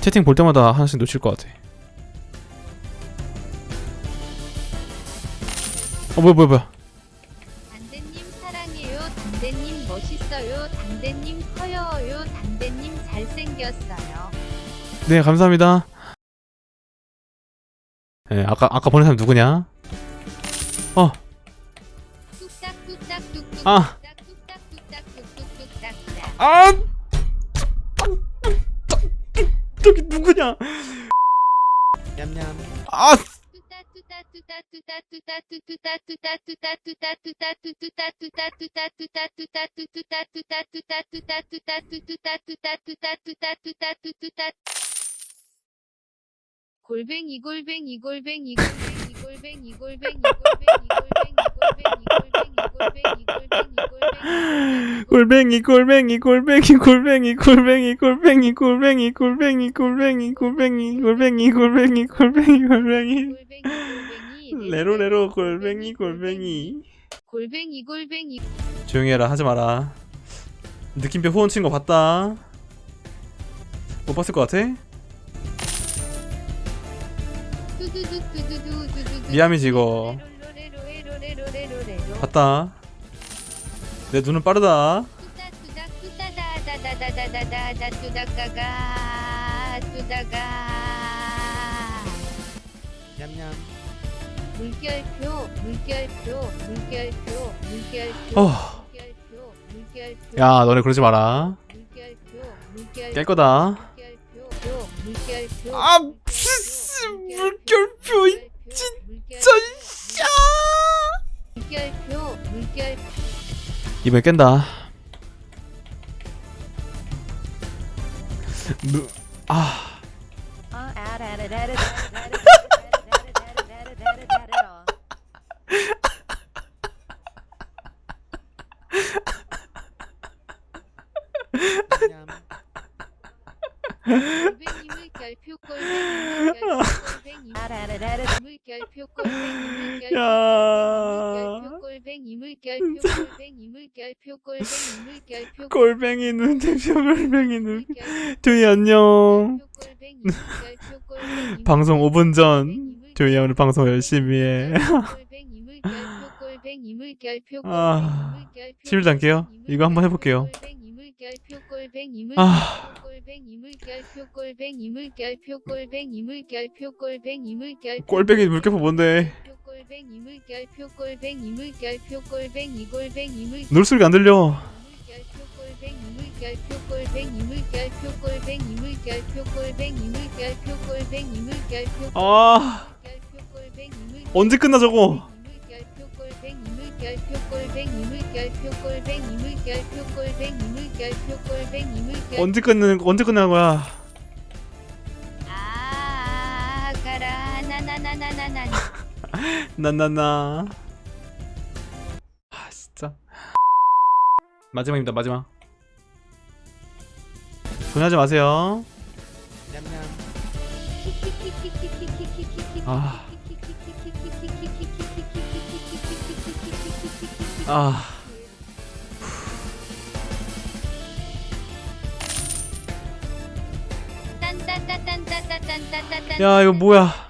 채팅 볼 때마다 하나씩 놓칠 것 같아. 어 뭐야 뭐야 뭐야. 단대님 사랑해요. 단대님 멋있어요. 단대님 커요요. 단대님 잘생겼어요. 네 감사합니다. 네 아까 아까 보낸 사람 누구냐? 어 뚝딱 뚝딱 뚝뚝 아. 아! 저기 누구냐? 냠냠. 아! 골뱅이 골뱅이 골뱅이 골뱅이 골뱅이 골뱅이 골뱅이 골뱅이 골뱅이 골뱅이 골뱅이 골뱅이 골뱅이 골뱅이 골뱅이 골뱅이 골뱅이 골뱅이 골뱅이 골뱅이 골뱅이 골뱅이 골뱅이 레로 레로 골뱅이 골뱅이 골뱅이 골뱅이 조용히 해라 하지 마라 느낌표 후원 친 거 봤다 못 봤을 것 같아? 미암이지, 이거. 봤다. 내 눈은 빠르다. 냠냠. 물결표 물결표 물결표 물결표 어. 물결표 물결표. 야 너네 그러지 마라. 물결표 물결표 깰 거다. 물결표 물결표. 아 피스 물결표 이 이번에 깬다. 무, 아 골뱅이 눈대표 골뱅이 눈 두이 안녕 방송 5분 전 두이 오늘 방송 열심히 해 아, 11단계요? 이거 한번 해볼게요 골뱅이 물결표 골뱅이 아. 물결표 골뱅이 물결표 골뱅이 물결표 골뱅이 물결표 골뱅이 물결표 꼴뱅이 물결표 뭔데 골뱅이 물결표 골뱅이 물결표 골뱅이 골뱅 이 물결표 놀소리가 안 들려 물결표 골뱅이 물결표 골뱅이 물결표 골뱅이 물결표 골뱅이 물결표 골뱅이 물결표 아 언제 끝나 저거 물결표 골뱅이 물결표 골뱅이 물결표 골뱅이 물결표 골뱅이 물결표 언제 끝내는 언제 끝나는 거야 아 가라 나나나나나나 나나나 아 진짜 마지막입니다 마지막 전화하지 마세요 냠냠. 아. 아 야, 이거 뭐야?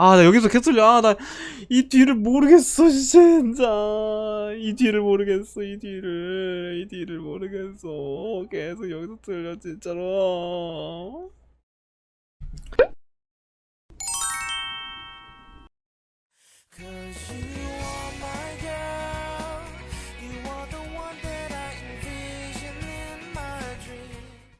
아, 나 여기서 들려. 아, 나 이 뒤를 모르겠어, 진짜. 이 뒤를 모르겠어, 이 뒤를. 이 뒤를 모르겠어. 계속 여기서 들려, 진짜로.